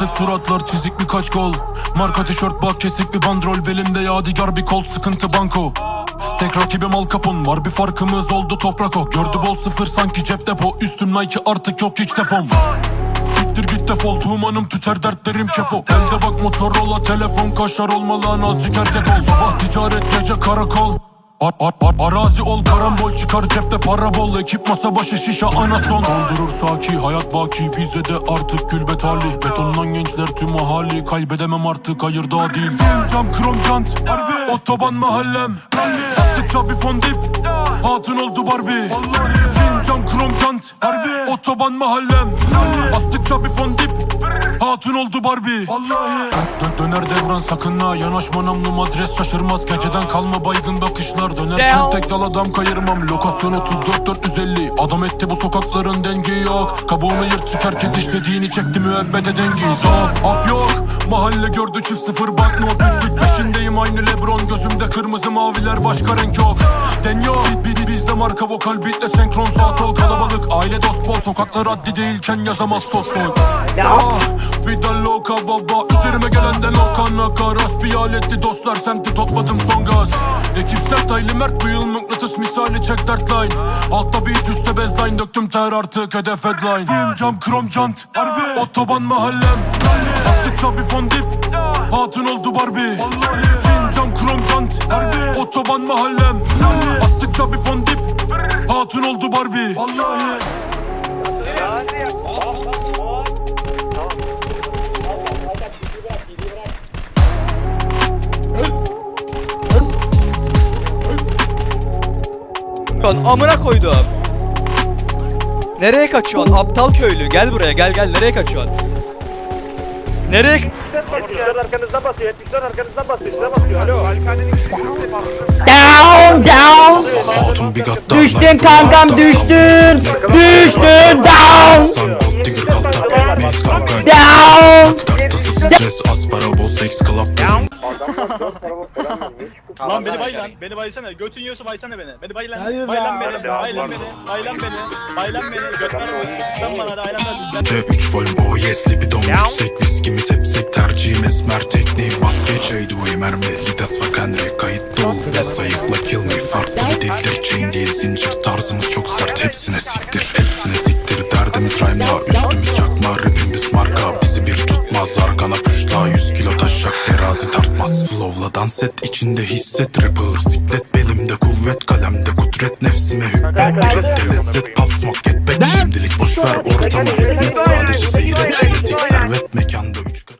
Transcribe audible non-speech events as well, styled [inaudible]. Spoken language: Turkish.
Basit suratlar çizik birkaç kol. Marka tişört bak kesik bir bandrol. Belimde yadigar bir kol sıkıntı banko. Tek rakibim Al Capone. Var bir farkımız oldu toprak o Gördü bol sıfır sanki cep depo. Üstüm Nike artık yok hiç defom. Siktir git defol Tuğmanım tüter dertlerim kefo Elde bak Motorola telefon kaşar olmalı azıcık erkek ol. Sabah ticaret gece karakol Ar ar ar arazi ol karambol çıkar cepte para bol. Ekip masa başı şişe anason. Doldurur saki hayat baki bize de artık külbet hali. Betondan gençler tüm mahali Kaybedemem artık hayır daha değil. Film cam krom jant Otoban mahallem Attıkça bir fondip Hatun oldu Barbie. Cam krom jant Otoban mahallem Attıkça bir fondip Hatun oldu Barbie. Dö- Döner devran sakın ha. Yanaşma namlum adres şaşırmaz. Geceden kalma baygın bakışlar Dönerken tek dal adam kayırmam. Lokasyon 34 450 Adam etti bu sokakların dengi yok. Kabuğunu yırt çık herkes işlediğini çekti müebbede dengi Af af yok. Mahalle gördü çift sıfır banknot Üçlük peşindeyim aynı Lebron. Gözümde kırmızı maviler başka renk yok. Den yok. Bizde marka vokal bitle senkron. Sağ sol kalabalık Aile dost sokaklar adli değilken yazamaz Tolstoy Ah, Vida loka baba Üzerime gelenden okan akar. Hasbi aletli dostlar semti topladım son gaz. Ekip sert aylı mert bu yıl mıknatıs misali. Çek dert line. Altta beat üstte baseline döktüm ter artık hedef headline. Film cam krom jant Otoban mahallem. Attıkça bir fondip Hatun oldu Barbie. Film cam krom jant Otoban mahallem. Attıkça bir fondip Hatun oldu Barbie Lan amına koydum. Nereye kaçıyorsun aptal köylü? Gel buraya gel gel nereye kaçıyorsun? Nereye 70'ler arkanızdan basıyor. 70'ler arkanızdan basıyor. Size. Alo. Down down. Hatun bir gat Düştün kankam düştün. Düştün down. San kot digger kalta Etmeyiz kavga Down. Dert tası stres aspara bol seks club [laughs] Lan beni bay lan, beni baysana. Götün yiyorsa baysana beni. Beni bay lan, bay lan beni, bay lan beni, bay lan beni, bay lan beni. Götler Sen bana da aylan ben C3 volüm o yes libidom yüksek Viskimiz hep sek tercihimiz mer tekniği Maske çay duayı mermi Lidas ve Henry kayıt dolu Des ayıkla kill me farklı bir dildir Chain değil zincir tarzımız çok sert Hepsine siktir hepsine siktir Derdimiz rhyme'la üstümüz çakma Rapimiz marka bizi bir tutmaz Arkana puşla 100 kilo terazi tartmaz. Flow'la dans et içinde hisset. Rapper siklet. Belimde kuvvet Kalemde kudret. Nefsime hükmet. Bir elde lezzet pop smoke get back. Şimdilik boşver ortama hükmet. Sadece seyret elit